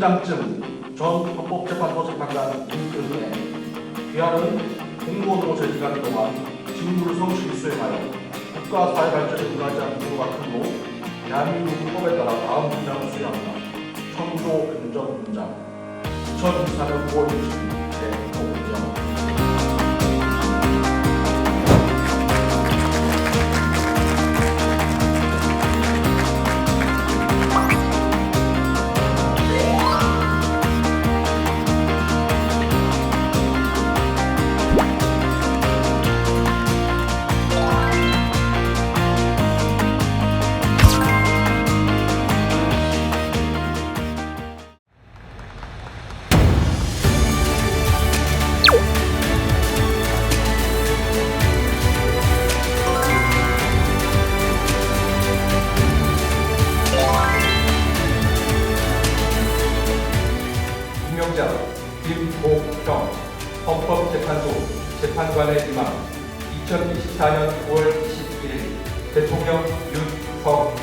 김장쯤 전 헌법재판소 재판관 임근혜 귀하는 공무원으로 재직하는 동안 직무를 성실히 수행하여 국가 사회 발전에 불하지 않는 것과 크고 대한민국 헌법에 따라 다음 문장을 수행합니다. 청조 근정 문장 2024년 9월 26일 임명장 김복형 헌법재판소 재판관의 임함 2024년 9월 21일 대통령 윤석열